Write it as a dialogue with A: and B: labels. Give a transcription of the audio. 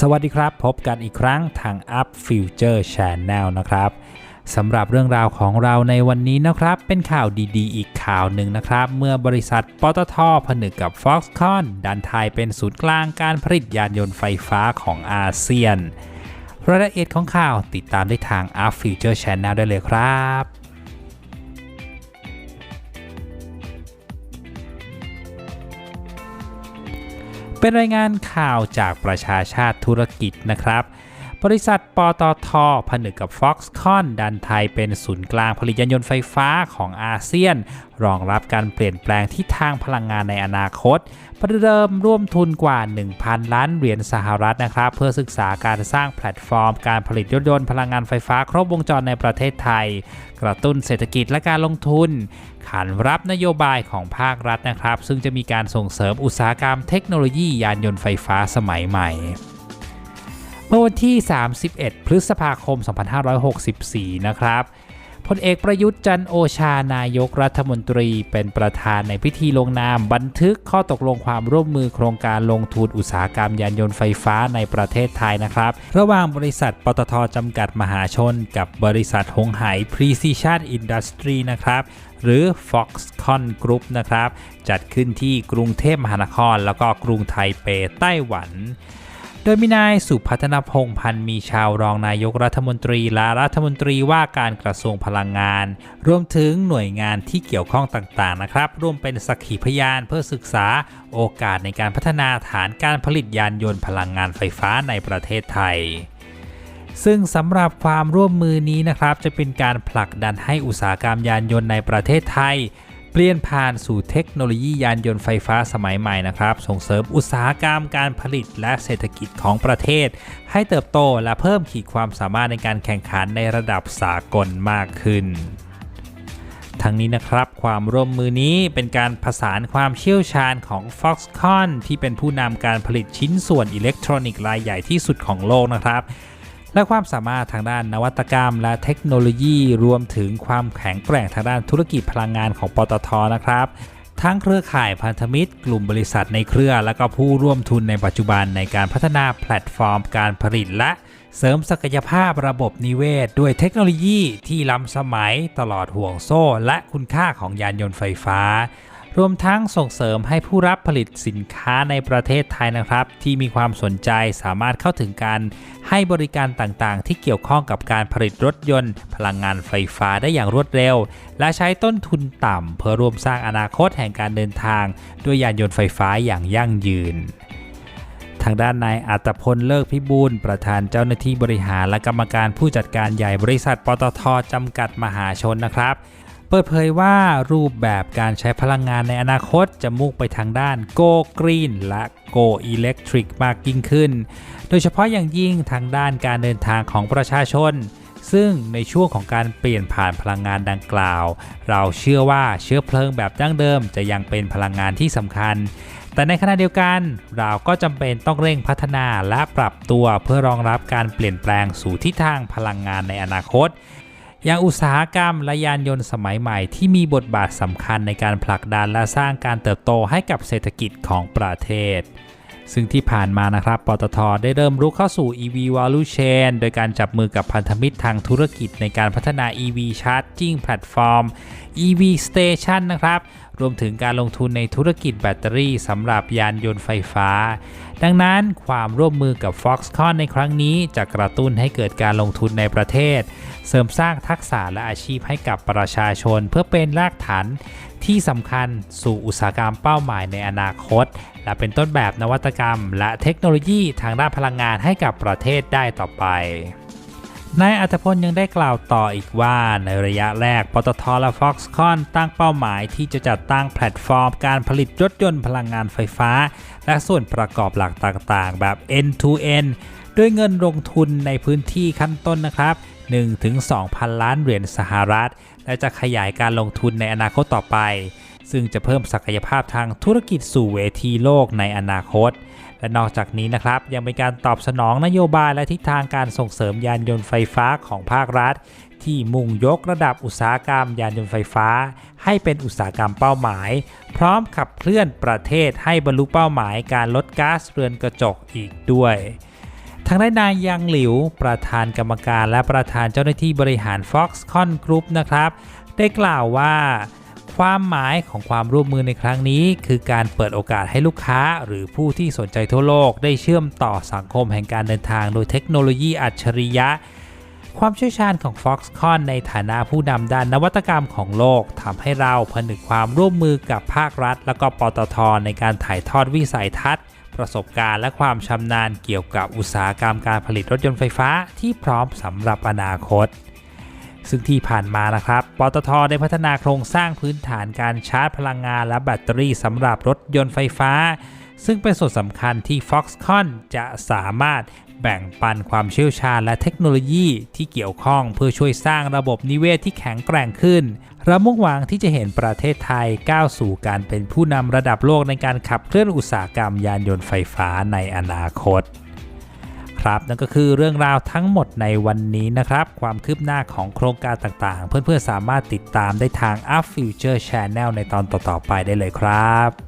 A: สวัสดีครับ พบกันอีกครั้งทาง Up Future Channel นะครับสำหรับเรื่องราวของเราในวันนี้นะครับ เป็นข่าวดีๆ อีกข่าวหนึ่งนะครับ เมื่อบริษัทปตทผนึกกับ Foxconn ดันไทยเป็นศูนย์กลางการผลิตยานยนต์ไฟฟ้าของอาเซียน รายละเอียดของข่าวติดตามได้ทาง Up Future Channel ได้เลยครับ เป็นรายงานข่าวจากประชาชาติธุรกิจนะครับ บริษัทปตทผนึกกับ Foxconn ดันไทยเป็นศูนย์กลางผลิตยานยนต์ไฟฟ้าของอาเซียน รองรับการเปลี่ยนแปลงที่ทางพลังงานในอนาคต ประเดิมร่วมทุนกว่า 1,000 ล้านเหรียญสหรัฐนะครับ เพื่อศึกษาการสร้างแพลตฟอร์ม การผลิตรถยนต์พลังงานไฟฟ้าครบวงจรในประเทศไทย กระตุ้นเศรษฐกิจและการลงทุนขานรับนโยบายของภาครัฐนะครับ ซึ่งจะมีการส่งเสริมอุตสาหกรรมเทคโนโลยียานยนต์ไฟฟ้าสมัยใหม่ เมื่อวันที่ 31 พฤษภาคม 2564 นะครับพลเอกประยุทธ์จันโอชานายกรัฐมนตรีเป็นประธานในพิธีลงนามบันทึกข้อตกลงความร่วมมือโครงการลงทุนอุตสาหกรรมยานยนต์ไฟฟ้าในประเทศไทยนะครับ ระหว่างบริษัทปตทจำกัดมหาชน กับบริษัทหงไห Precision Industry นะครับหรือ Foxconn Group นะครับ จัดขึ้นที่กรุงเทพมหานคร แล้วก็กรุงไทเปไต้หวัน โดยมีนายสุพัฒนพงษ์พันธ์มีชาวรองนายกรัฐมนตรีและรัฐมนตรีว่าการกระทรวงพลังงาน รวมถึงหน่วยงานที่เกี่ยวข้องต่างๆนะครับ ร่วมเป็นสักขีพยานเพื่อศึกษาโอกาสในการพัฒนาฐานการผลิตยานยนต์พลังงานไฟฟ้าในประเทศไทยซึ่งสำหรับความร่วมมือนี้นะครับ จะเป็นการผลักดันให้อุตสาหกรรมยานยนต์ในประเทศไทย ปลี่ยนผ่านสู่เทคโนโลยียานยนต์ไฟฟ้าสมัยใหม่นะครับ ส่งเสริมอุตสาหกรรมการผลิตและเศรษฐกิจของประเทศ ให้เติบโตและเพิ่มขีดความสามารถในการแข่งขันในระดับสากลมากขึ้นทั้งนี้นะครับความร่วมมือนี้เป็นการผสานความเชี่ยวชาญของ Foxconn ที่เป็นผู้นำการผลิตชิ้นส่วนอิเล็กทรอนิกส์รายใหญ่ที่สุดของโลกนะครับ และความสามารถทางด้านนวัตกรรม และเทคโนโลยีรวมถึงความแข็งแกร่งทางด้านธุรกิจพลังงานของปตทนะครับทั้งเครือข่ายพันธมิตร กลุ่มบริษัทในเครือ และก็ผู้ร่วมทุนในปัจจุบันในการพัฒนาแพลตฟอร์มการผลิตและเสริมศักยภาพระบบนิเวศ ด้วยเทคโนโลยีที่ล้ำสมัยตลอดห่วงโซ่ และคุณค่าของยานยนต์ไฟฟ้า รวมทั้งส่งเสริมให้ผู้รับผลิตสินค้าในประเทศไทยนะครับ ที่มีความสนใจสามารถเข้าถึงการให้บริการต่างๆ ที่เกี่ยวข้องกับการผลิตรถยนต์ พลังงานไฟฟ้าได้อย่างรวดเร็ว และใช้ต้นทุนต่ำเพื่อร่วมสร้างอนาคตแห่งการเดินทาง ด้วยยานยนต์ไฟฟ้าอย่างยั่งยืนทางด้านนายอัตพลเลิกพิบูลประธานเจ้าหน้าที่บริหารและกรรมการผู้จัดการใหญ่บริษัทปตทจำกัดมหาชนนะครับ เปิดเผยว่ารูปแบบการใช้พลังงานในอนาคตจะมุ่งไปทางด้าน Go Green และ Go Electric มากยิ่งขึ้น โดยเฉพาะอย่างยิ่งทางด้านการเดินทางของประชาชน ซึ่งในช่วงของการเปลี่ยนผ่านพลังงานดังกล่าว เราเชื่อว่าเชื้อเพลิงแบบดั้งเดิมจะยังเป็นพลังงานที่สำคัญ แต่ในขณะเดียวกัน เราก็จำเป็นต้องเร่งพัฒนาและปรับตัวเพื่อรองรับการเปลี่ยนแปลงสู่ทิศทางพลังงานในอนาคต อย่างอุตสาหกรรมและยานยนต์สมัยใหม่ที่มีบทบาทสำคัญในการผลักดันและสร้างการเติบโตให้กับเศรษฐกิจของประเทศซึ่งที่ผ่านมานะครับ ปตท ได้เริ่มรุกเข้าสู่ EV Value Chain โดยการจับมือกับพันธมิตรทางธุรกิจในการพัฒนา EV Charging Platform EV Station นะครับ รวมถึงการลงทุนในธุรกิจแบตเตอรี่สำหรับยานยนต์ไฟฟ้า ดังนั้นความร่วมมือกับ Foxconn ในครั้งนี้จะกระตุ้นให้เกิดการลงทุนในประเทศ เสริมสร้างทักษะและอาชีพให้กับประชาชนเพื่อเป็นรากฐาน ที่สำคัญสู่อุตสาหกรรมเป้าหมายในอนาคต และเป็นต้นแบบนวัตกรรม และเทคโนโลยีทางด้านพลังงานให้กับประเทศได้ต่อไปนายอัธพลยังได้กล่าวต่ออีกว่าในระยะแรก ปตทและ Foxconn ตั้งเป้าหมายที่จะจัดตั้งแพลตฟอร์มการผลิตรถยนต์พลังงานไฟฟ้า และส่วนประกอบหลักต่างๆ แบบ end-to-end ด้วยเงินลงทุนในพื้นที่ขั้นต้นนะครับ 1-2,000 ล้านเหรียญสหรัฐ และจะขยายการลงทุนในอนาคตต่อไป ซึ่งจะเพิ่มศักยภาพทางธุรกิจสู่เวทีโลกในอนาคต และนอกจากนี้นะครับ ยังเป็นการตอบสนองนโยบายและทิศทางการส่งเสริมยานยนต์ไฟฟ้าของภาครัฐ ที่มุ่งยกระดับอุตสาหกรรมยานยนต์ไฟฟ้า ให้เป็นอุตสาหกรรมเป้าหมาย พร้อมขับเคลื่อนประเทศให้บรรลุเป้าหมายการลดก๊าซเรือนกระจกอีกด้วย ทางด้านนายยังหลิว ประธานกรรมการและประธานเจ้าหน้าที่บริหาร Foxconn Group นะครับ ได้กล่าวว่าความหมายของความร่วมมือในครั้งนี้ คือการเปิดโอกาสให้ลูกค้า หรือผู้ที่สนใจทั่วโลก ได้เชื่อมต่อสังคมแห่งการเดินทางโดยเทคโนโลยีอัจฉริยะ ความเชี่ยวชาญของ Foxconn ในฐานะผู้นำด้านนวัตกรรมของโลกทำให้เราผนึกความร่วมมือกับภาครัฐ และก็ปตทในการถ่ายทอดวิสัยทัศน์ ประสบการณ์และความชำนาญเกี่ยวกับอุตสาหกรรมการผลิตรถยนต์ไฟฟ้าที่พร้อมสำหรับอนาคต ซึ่งที่ผ่านมานะครับ ปตทได้พัฒนาโครงสร้างพื้นฐานการชาร์จพลังงานและแบตเตอรี่สำหรับรถยนต์ไฟฟ้า ซึ่งเป็นส่วนสำคัญที่ Foxconn จะสามารถ แบ่งปันความเชี่ยวชาญและเทคโนโลยีที่เกี่ยวข้องเพื่อช่วยสร้างระบบนิเวศที่แข็งแกร่งขึ้นเรามุ่งหวังที่จะเห็นประเทศไทยก้าวสู่การเป็นผู้นำระดับโลกในการขับเคลื่อนอุตสาหกรรมยานยนต์ไฟฟ้าในอนาคต ครับนั่นก็คือเรื่องราวทั้งหมดในวันนี้นะครับ ความคืบหน้าของโครงการต่างๆ เพื่อนๆสามารถติดตามได้ทาง Up Future Channel ในตอนต่อๆไปได้เลยครับ